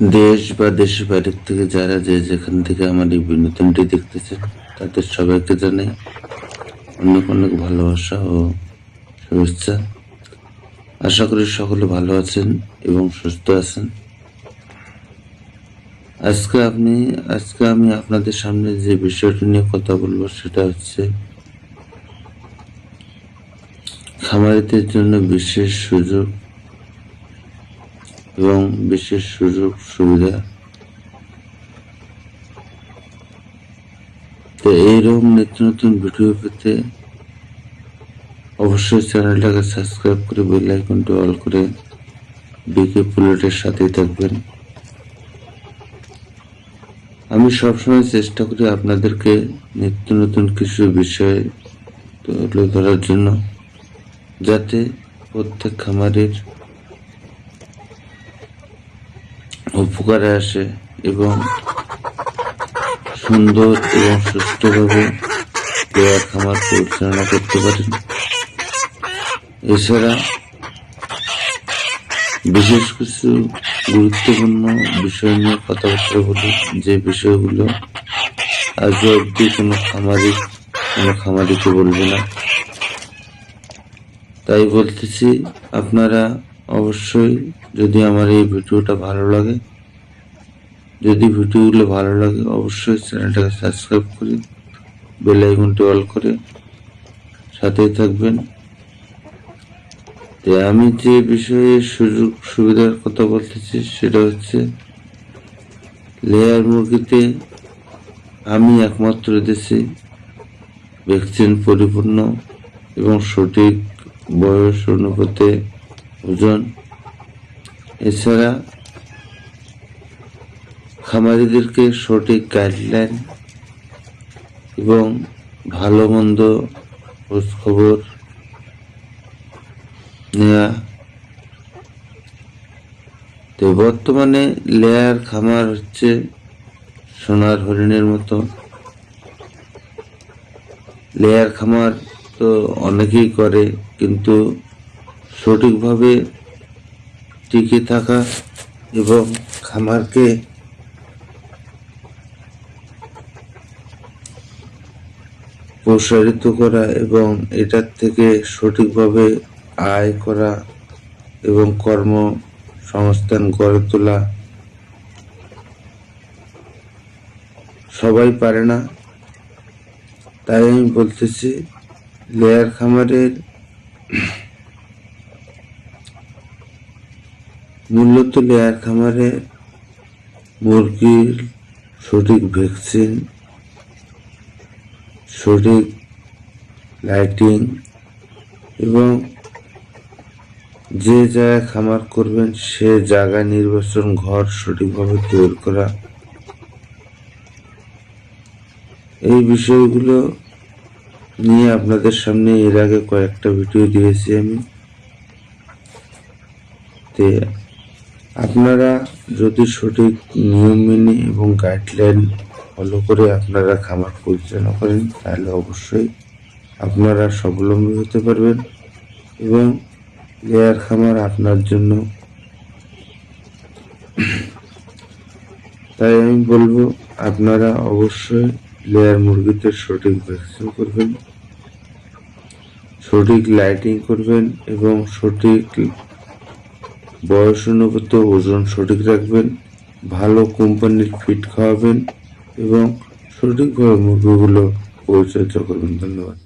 দেশ বা দেশের বাইরের থেকে যারা যে যেখান থেকে আমার এই বিনোদনটি দেখতেছেন তাদের সবাইকে জানাই অনেক অনেক ভালোবাসা ও শুভেচ্ছা। আশা করি সকলে ভালো আছেন এবং সুস্থ আছেন। আজকে আপনি, আজকে আমি আপনাদের সামনে যে বিষয়টি নিয়ে কথা বলব সেটা হচ্ছে খামারিদের জন্য বিশেষ সুযোগ এবং বিশেষ সুযোগ সুবিধা। তো এইরকম নিত্য নতুন ভিডিও পেতে অবশ্যই চ্যানেলটাকে সাবস্ক্রাইব করে বেল আইকনটি অল করে বিকে পুলেটের সাথেই থাকবেন। আমি সবসময় চেষ্টা করি আপনাদেরকে নিত্য নতুন কিছু বিষয় তুলে ধরার জন্য, যাতে প্রত্যেক খামারের উপকারে আসে এবং সুন্দর এবং সুস্থভাবে লেয়ার খামার পরিচালনা করতে পারেন এছাড়া বিশেষ কিছু গুরুত্বপূর্ণ বিষয় নিয়ে কথাবার্তা বলি। যে বিষয়গুলো আজ অবধি কোনো খামারি, কোনো খামারিকে বলবে না। তাই বলতেছি, আপনারা অবশ্যই যদি আমার এই ভিডিওটা ভালো লাগে, যদি ভিডিওগুলো ভালো লাগে অবশ্যই চ্যানেলটাকে সাবস্ক্রাইব করে, বেল আইকনটি অল করে সাথেই থাকবেন। তো আমি যে বিষয়ে সুযোগ সুবিধার কথা বলতেছি সেটা হচ্ছে, লেয়ার মুরগিতে আমি একমাত্র দেশে ভ্যাকসিন পরিপূর্ণ এবং সঠিক বয়স অনুপাতে ওজন এছাড়া খামারিদেরকে সঠিক গাইডলাইন এবং ভালো মন্দ খবর নেওয়া তো বর্তমানে লেয়ার খামার হচ্ছে সোনার হরিণের মতো। লেয়ার খামার তো অনেকেই করে, কিন্তু সঠিকভাবে টিকে থাকা এবং খামারকে প্রসারিত করা এবং এটার থেকে সঠিকভাবে আয় করা এবং কর্মসংস্থান গড়ে তোলা সবাই পারে না। তাই আমি বলতেছি, লেয়ার খামারের মূলত লেয়ার খামারে মুরগির সঠিক ভ্যাকসিন, সঠিক লাইটিং এবং যে জায়গায় খামার করবেন সে জায়গা নির্বাচন ঘর সঠিকভাবে তৈরি করা। এই বিষয়গুলো নিয়ে আপনাদের সামনে এর আগে কয়েকটা ভিডিও দিয়েছি আমি। তে আপনারা যদি সঠিক নিয়ম মেনে এবং গাইডলাইন ফলো করে আপনারা খামার পরিচালনা করেন, তাহলে অবশ্যই আপনারা স্বাবলম্বী হতে পারবেন এবং লেয়ার খামার আপনার জন্য। তাই আমি বলব, আপনারা অবশ্যই লেয়ার মুরগিতে সঠিক ভ্যাকসিন করবেন, সঠিক লাইটিং করবেন এবং সঠিক বয়স অনুপাতে ওজন সঠিক রাখবেন, ভালো কোম্পানির ফিট খাওয়াবেন এবং সঠিকভাবে মুরগিগুলো পরিচর্যা করবেন। ধন্যবাদ।